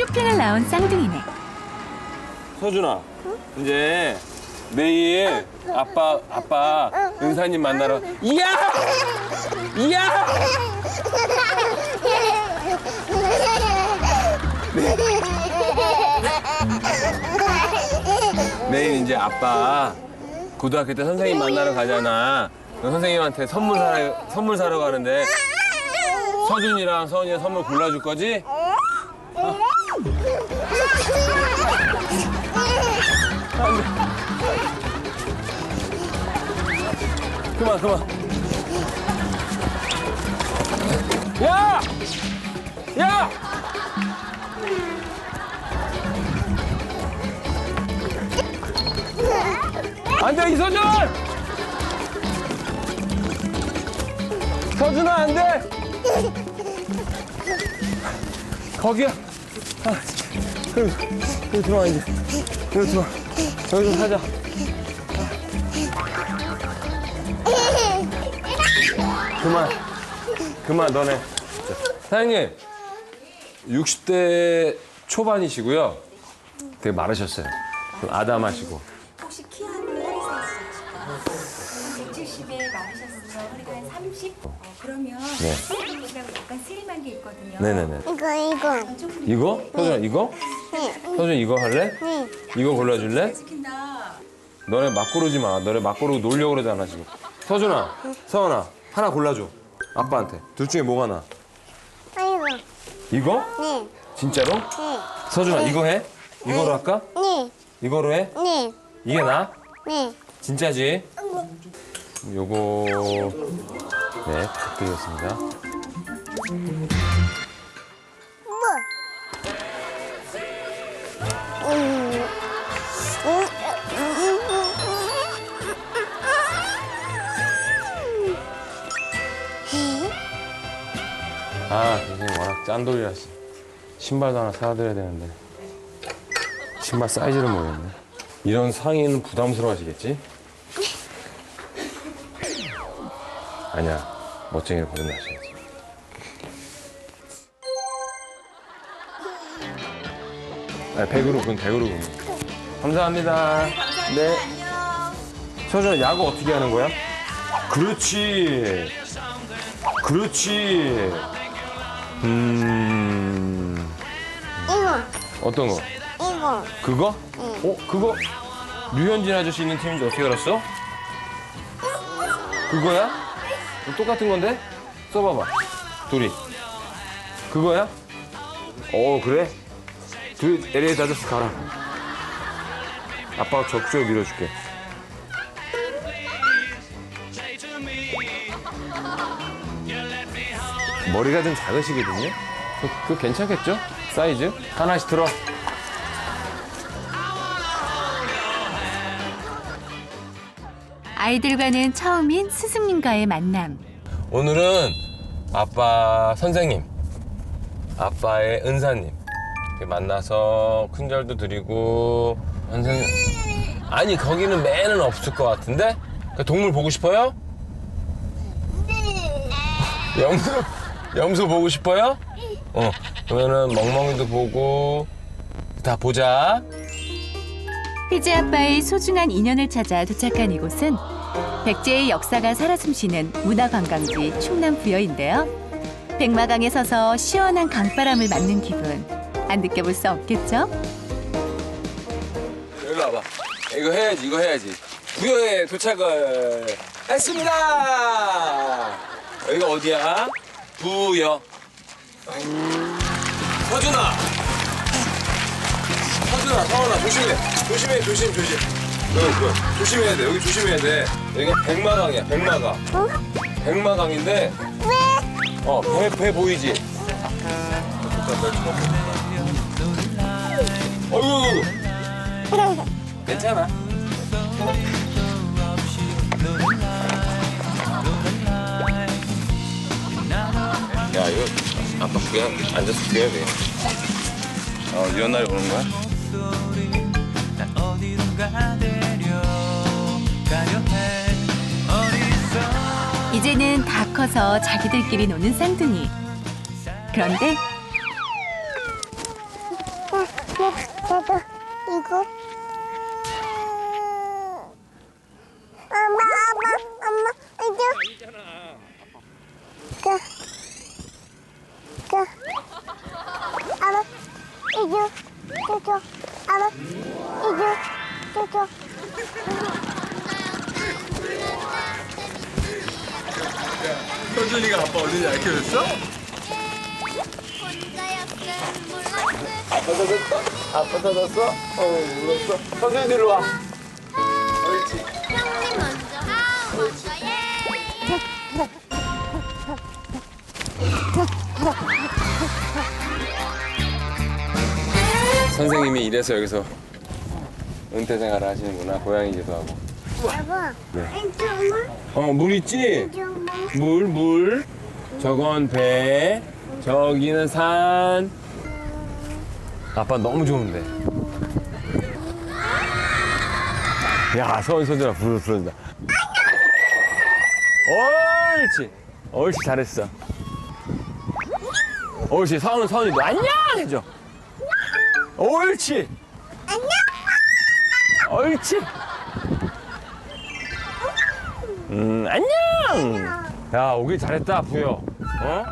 쇼핑을 나온 쌍둥이네. 서준아, 이제 내일 아빠 아빠 은사님 만나러 이야 이야 내일 이제 아빠 고등학교 때 선생님 만나러 가잖아. 너 선생님한테 선물 사러 선물 사러 가는데 서준이랑 서은이가 선물 골라줄 거지? 그만 그만. 야! 야! 안 돼, 이서준! 서준아, 안 돼! 거기야. 아, 여기, 여기 들어와, 이제. 여기 들어와. 여기 좀 사자. 그만. 그만, 너네. 사장님, 60대 초반이시고요. 되게 마르셨어요. 좀 아담하시고. 170에 마르셨어요. 허리가 한 30? 어, 그러면 네. 약간 슬림한 게 있거든요. 네네네. 이거 이거 조금 이거? 서준아, 이거? 서준 이거 할래? 이거 골라줄래? 시킨다. 너네 막 고르지 마. 너네 막 고르고 놀려고 그러잖아, 지금. 서준아, 서원아, 하나 골라줘. 아빠한테. 둘 중에 뭐가 나? 아이고 이거? 네 진짜로? 서준아, 이거 해? 이거로 할까? 네, 이거로 해? 네, 이게 나? 네. 진짜지? 요거 네 부탁드리겠습니다. 뭐? 음, 아 선생님 워낙 짠돌이라서 신발도 하나 사드려야 되는데 신발 사이즈를 모르겠네. 이런 상의는 부담스러워 하시겠지? 아니야 멋쟁이를 버린다셔야지. 아, 100으로 군 100으로 군. 감사합니다. 네. 서준아 야구 어떻게 하는 거야? 그렇지. 그렇지. 음. 이거 어떤 거? 이거 그거? 어? 그거? 류현진 아저씨 있는 팀인지 어떻게 알았어? 그거야? 어, 똑같은 건데? 써봐봐. 둘이. 그거야? 어, 그래? 둘이 LA 다저스 가라. 아빠가 적극적으로 밀어줄게. 머리가 좀 작으시거든요? 그, 그 괜찮겠죠? 사이즈? 하나씩 들어. 아이들과는 처음인 스승님과의 만남. 오늘은 아빠 선생님, 아빠의 은사님 이렇게 만나서 큰절도 드리고 선생님 아니 거기는 매는 없을 것 같은데 그 동물 보고 싶어요? 염소 염소 보고 싶어요? 어 그러면은 멍멍이도 보고 다 보자. 희재 아빠의 소중한 인연을 찾아 도착한 이곳은 백제의 역사가 살아 숨쉬는 문화관광지 충남 부여인데요. 백마강에 서서 시원한 강바람을 맞는 기분 안 느껴볼 수 없겠죠? 여기 와봐. 이거 해야지, 이거 해야지. 부여에 도착을 했습니다. 여기가 어디야? 부여. 서준아. 서준아, 서원아, 조심해. 조심해, 조심, 조심. 너, 너, 조심해야 돼. 여기 조심해야 돼. 여기가 백마강이야, 백마강. 백마강인데. 왜? 어, 배, 배 보이지? 어이구, 괜찮아. 야, 이거 아빠 그냥 앉아서 그래야 돼. 어, 이런 날이 오는 거야? 커서 자기들끼리 노는 쌍둥이. 그런데 나도 이거 엄마 엄마 엄마 이거 가. 가. 아마 이거 저쪽 아마 이거 저쪽 현준이가 아빠 어딘지 알려줬어? 아빠 찾았어? 아빠 찾았어? 어 물었어? 현준이 일로 와 옳지 선생님이 이래서 여기서 은퇴 생활을 하시는구나 고양이기도 하고 여보. 네. 이쪽은 어물 있지? 물, 물. 저건 배. 저기는 산. 아빠 너무 좋은데. 야, 서은 손주라 부르 부른다. 옳지. 옳지, 잘했어. 옳지, 서은, 서은이도 안녕! 해줘. 옳지. 안녕! 옳지. 음, 안녕! 야, 오길 잘했다, 부여. 어?